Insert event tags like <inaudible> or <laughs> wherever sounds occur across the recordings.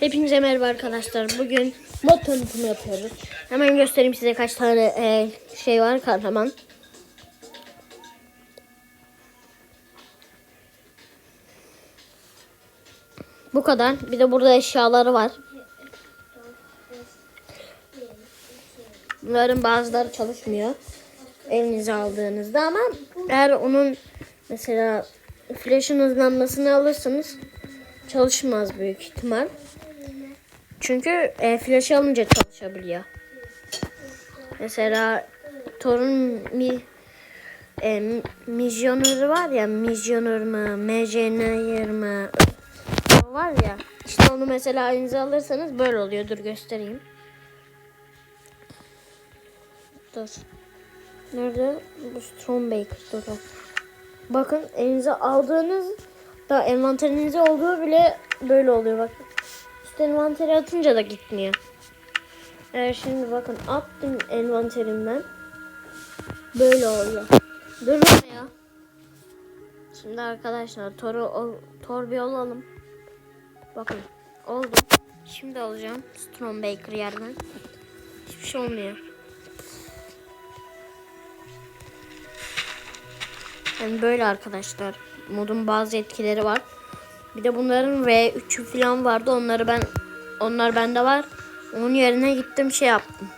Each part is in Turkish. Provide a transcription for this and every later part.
Hepinize merhaba arkadaşlar. Bugün mod tanıtımı yapıyoruz. Hemen göstereyim size kaç tane e, şey var kahraman. Bu kadar. Bir de burada eşyaları var. Bunların bazıları çalışmıyor. Elinize aldığınızda ama eğer onun mesela flash'ın hızlanmasını alırsanız çalışmaz büyük ihtimal. Çünkü e, flash alınca çalışabiliyor. Mesela Thor'un mi, e, misyonları var ya misyonör mü, mjnr mı o var ya işte onu mesela elinize alırsanız böyle oluyor. Dur göstereyim. Dur. Nerede? Bu Stormbaker. Dur. Bakın elinize aldığınız da envanterinizde olduğu bile böyle oluyor bak. İşte envanteri atınca da gitmiyor. Eğer şimdi bakın attım envanterimden. Böyle oluyor. Dur ya. Şimdi arkadaşlar toru ol, tor bir olalım. Bakın oldu. Şimdi alacağım Stormbaker yerden. Hiçbir şey olmuyor. Yani böyle arkadaşlar. Modun bazı etkileri var. Bir de bunların V3'ü falan vardı. Onları ben onlar bende var. Onun yerine gittim şey yaptım.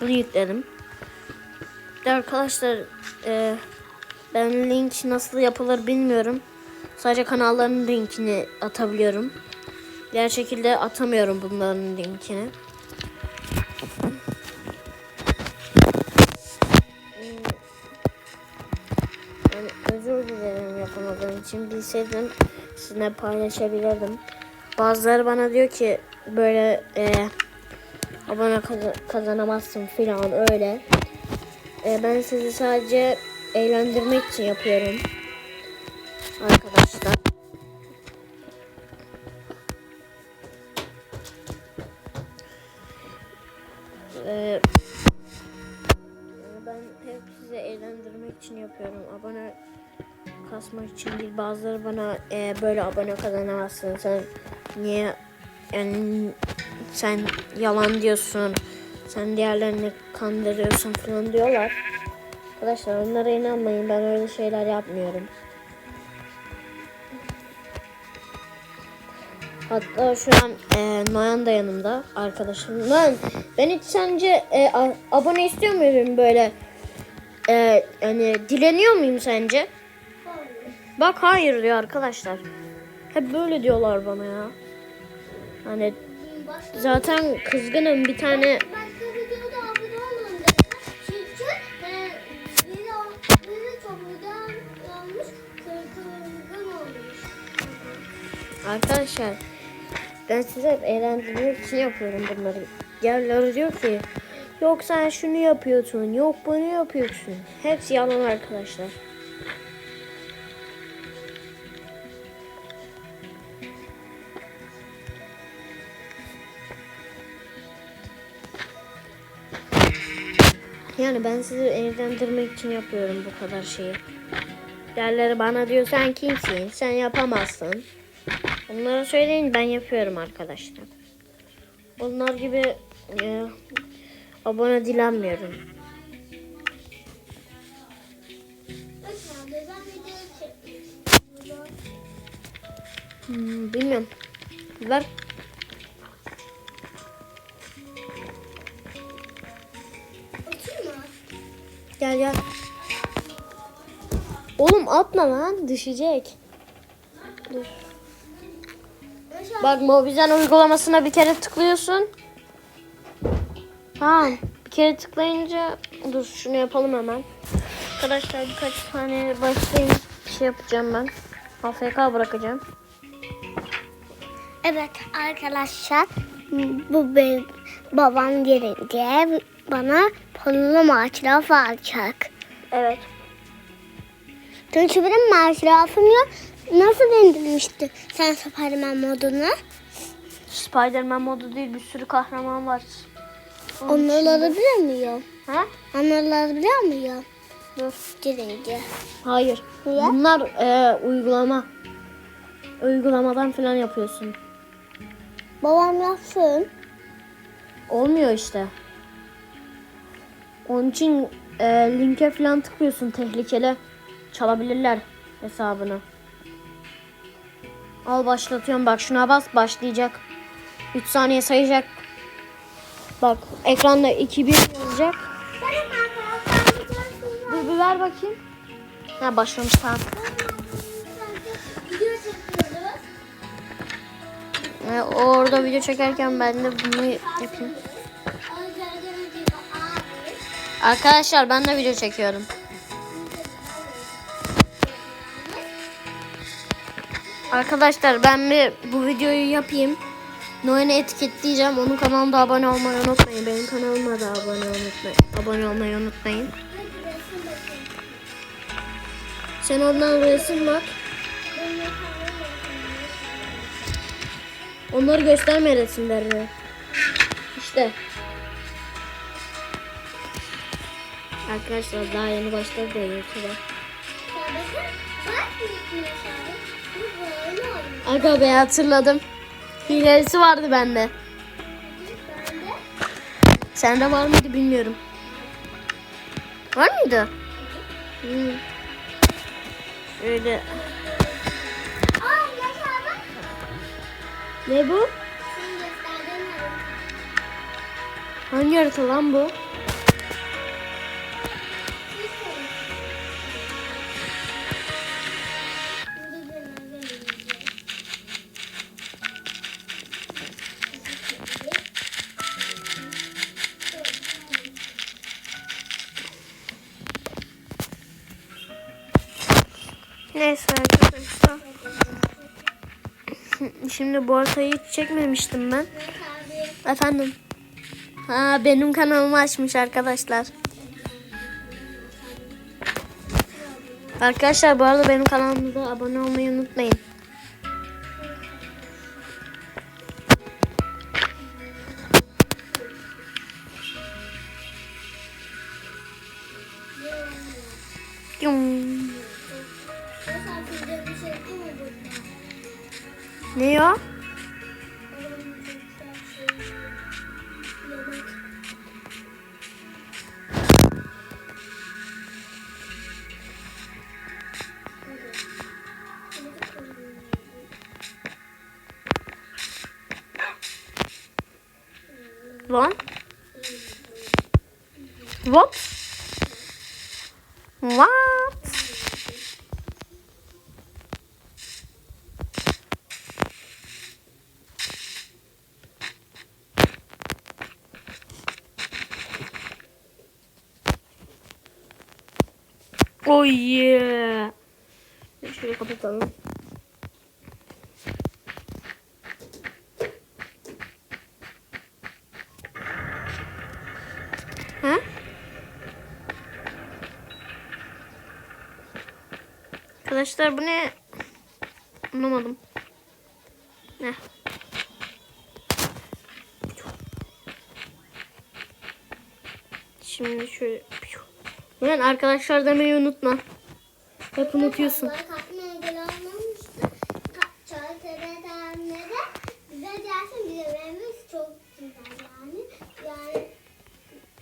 Bunu yükledim. Bir de arkadaşlar e, ben link nasıl yapılır bilmiyorum. Sadece kanalların linkini atabiliyorum. Diğer şekilde atamıyorum bunların linkini. Yani özür dilerim yapamadığım için. Bilseydim sizinle paylaşabilirdim. Bazıları bana diyor ki böyle e, abone kaz- kazanamazsın filan öyle. E, ben sizi sadece eğlendirmek için yapıyorum. Arkadaşlar. E, ben hep sizi eğlendirmek için yapıyorum. Abone kasmak için değil. Bazıları bana e, böyle abone kazanamazsın. Sen niye yani sen yalan diyorsun. Sen diğerlerini kandırıyorsun falan diyorlar. Arkadaşlar onlara inanmayın. Ben öyle şeyler yapmıyorum. Hatta şu an e, Noyan da yanımda arkadaşım. Lan ben hiç sence e, a- abone istiyor muyum böyle? E, yani dileniyor muyum sence? Bak hayır diyor arkadaşlar. Hep böyle diyorlar bana ya. Hani zaten kızgınım bir tane e, arkadaşlar ben size hep eğlendirmek için yapıyorum bunları. Yerleri diyor ki yok sen şunu yapıyorsun yok bunu yapıyorsun. Hepsi yalan arkadaşlar. Yani ben sizi eğlendirmek için yapıyorum bu kadar şeyi. Derleri bana diyor sen kimsin? Sen yapamazsın. Onlara söyleyin ben yapıyorum arkadaşlar. Onlar gibi e, abone dilenmiyorum. Hmm, bilmiyorum. Ver. Gel gel. Oğlum atma lan düşecek. Dur. Bak Mobizen uygulamasına bir kere tıklıyorsun. Ha, bir kere tıklayınca dur şunu yapalım hemen. Arkadaşlar birkaç tane başlayayım. Bir şey yapacağım ben. AFK bırakacağım. Evet arkadaşlar bu benim babam gelince bana panolu masraf alacak. Evet. Çünkü benim masrafım yok. Nasıl indirmişti sen Spiderman modunu? Spider-Man modu değil bir sürü kahraman var. Onun Onları alabiliyor muyum? Ha? Onları alabiliyor muyum? Dur. Girince. Hayır. Niye? Bunlar e, uygulama. Uygulamadan falan yapıyorsun. Babam yapsın. Olmuyor işte. Onun için e, linke falan tıklıyorsun tehlikeli. Çalabilirler hesabını. Al başlatıyorum bak şuna bas başlayacak. 3 saniye sayacak. Bak ekranda 2-1 yazacak. Bir, bir ver bakayım. Ha başlamış tamam. Video çekiyoruz. E, orada video çekerken ben de bunu yapayım. Arkadaşlar ben de video çekiyorum. Arkadaşlar ben bir bu videoyu yapayım. Noel'i etiketleyeceğim. Onun kanalına abone olmayı unutmayın. Benim kanalıma da abone unutmayın. Abone olmayı unutmayın. Sen oradan resim bak. Onları gösterme resimlerini. İşte. Arkadaşlar daha yeni başladı da YouTube'a. Aga be hatırladım. Hilesi vardı bende. Ben de. Sende var mıydı bilmiyorum. Var mıydı? Hmm. Şöyle. Ne bu? Hangi harita lan bu? Neyse arkadaşlar. <laughs> Şimdi bu haritayı hiç çekmemiştim ben. Efendim. Ha benim kanalımı açmış arkadaşlar. Arkadaşlar bu arada benim kanalıma abone olmayı unutmayın. Yum. Ne o? Lan? What? What? Oh yeah. Şöyle kapatalım. Ha? Arkadaşlar bu ne? Anlamadım. Ne? Şimdi şöyle. Ulan arkadaşlar demeyi unutma. Hep unutuyorsun. Bunlar kalkmaya engel olmamıştı. Ka- Çay TV'den de bize gelsin bize vermiş çok güzel yani. Yani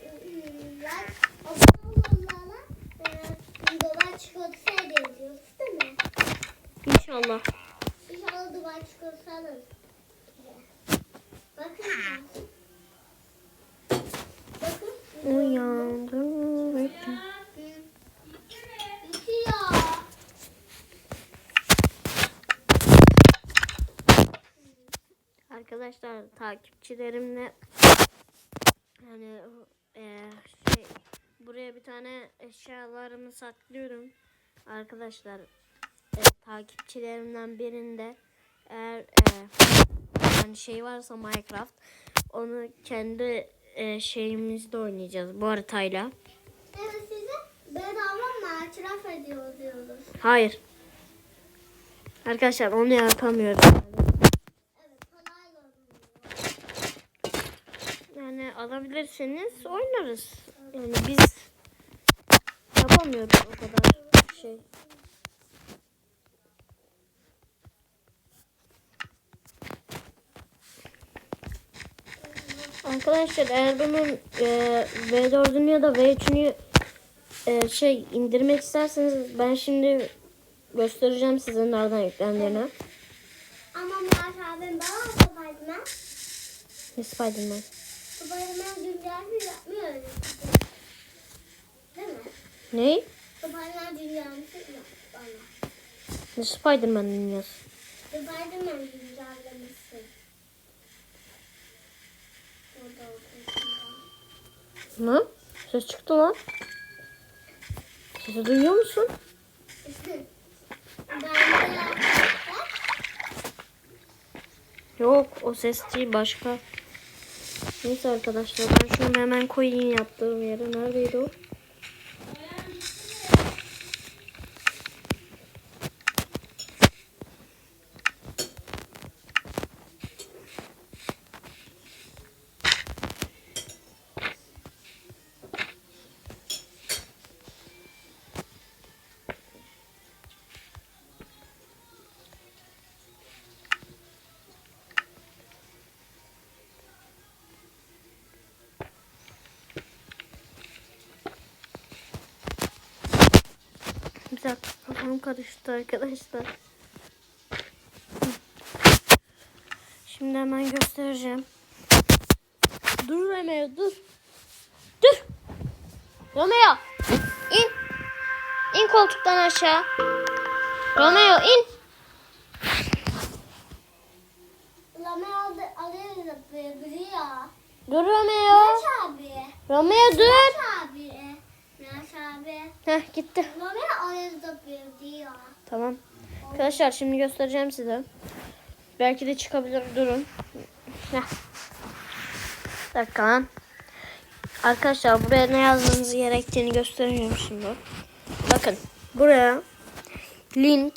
ıı, ben okullarla e, Dubai çikolatası hediye ediyoruz değil mi? İnşallah. İnşallah Dubai çikolatası alırız. bize. Bakın. Bakın. Uyandım. Bitiyor. Arkadaşlar takipçilerimle yani e, şey buraya bir tane eşyalarımı saklıyorum. Arkadaşlar e, takipçilerimden birinde eğer e, yani şey varsa Minecraft onu kendi e, şeyimizde oynayacağız bu haritayla. Evet size bedava maçraf ediyor diyoruz. Hayır. Arkadaşlar onu yapamıyorum. Evet kolay görünüyor. Yani alabilirseniz oynarız. Yani biz yapamıyoruz o kadar şey. Arkadaşlar eğer bunun e, V4'ünü ya da V3'ünü e, şey indirmek isterseniz ben şimdi göstereceğim size nereden yüklendiğini. Ama Murat abim bana Spiderman. Ne Spiderman? Spiderman dünyası yapmıyor öyle. Değil mi? Ne? Spiderman dünyası bana. Ne Spiderman dünyası? Spiderman olduğunda. Ne? Ses çıktı lan. Sesi duyuyor musun? <laughs> Yok o ses değil başka. Neyse arkadaşlar ben şunu hemen koyayım yaptığım yere. Neredeydi o? Bir dakika kafam karıştı arkadaşlar. Şimdi hemen göstereceğim. Dur Romeo dur. Dur. Romeo in. İn koltuktan aşağı. Romeo in. Alıyor yapıyor, biliyor. Dur Romeo. Romeo dur. Heh gitti. Tamam. Arkadaşlar şimdi göstereceğim size. Belki de çıkabilir. Durun. Heh. Bir dakika lan. Arkadaşlar buraya ne yazmanız gerektiğini gösteriyorum şimdi. Bakın buraya link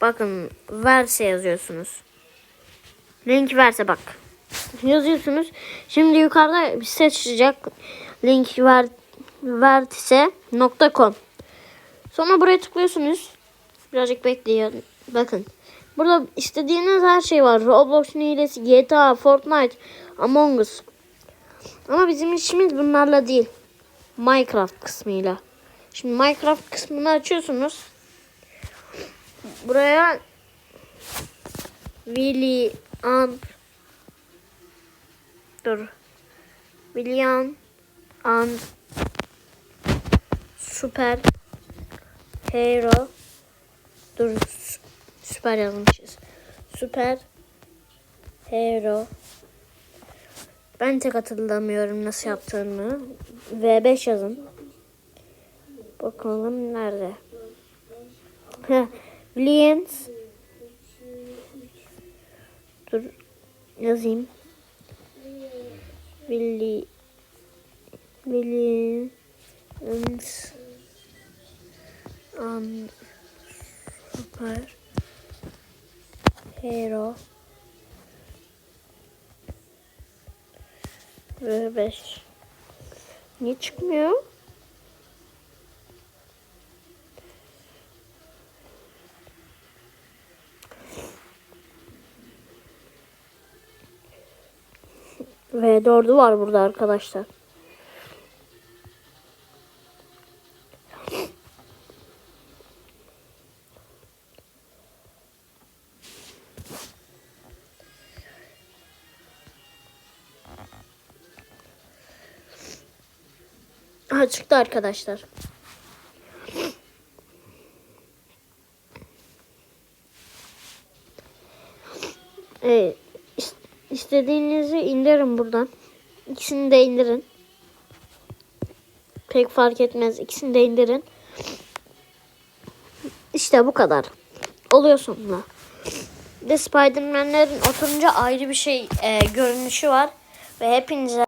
bakın verse yazıyorsunuz. Link verse bak. Yazıyorsunuz. Şimdi yukarıda bir ses çıkacak. Link ver vertise.com Sonra buraya tıklıyorsunuz. Birazcık bekleyin. Bakın. Burada istediğiniz her şey var. Roblox hilesi, GTA, Fortnite, Among Us. Ama bizim işimiz bunlarla değil. Minecraft kısmıyla. Şimdi Minecraft kısmını açıyorsunuz. Buraya William Dur. William and Super Hero Dur sü- süper yazmışız. Süper Hero Ben tek hatırlamıyorum nasıl yaptığını. V5 yazın. Bakalım nerede. Williams Dur yazayım. Willi Williams and Super Hero ve 5 Niye çıkmıyor? Ve dördü var burada arkadaşlar. Ha çıktı arkadaşlar. Evet, is- istediğinizi indirin buradan. İkisini de indirin. Pek fark etmez. İkisini de indirin. İşte bu kadar. Oluyor sonunda. Bir de Spider-Man'lerin oturunca ayrı bir şey e, görünüşü var. Ve hepinize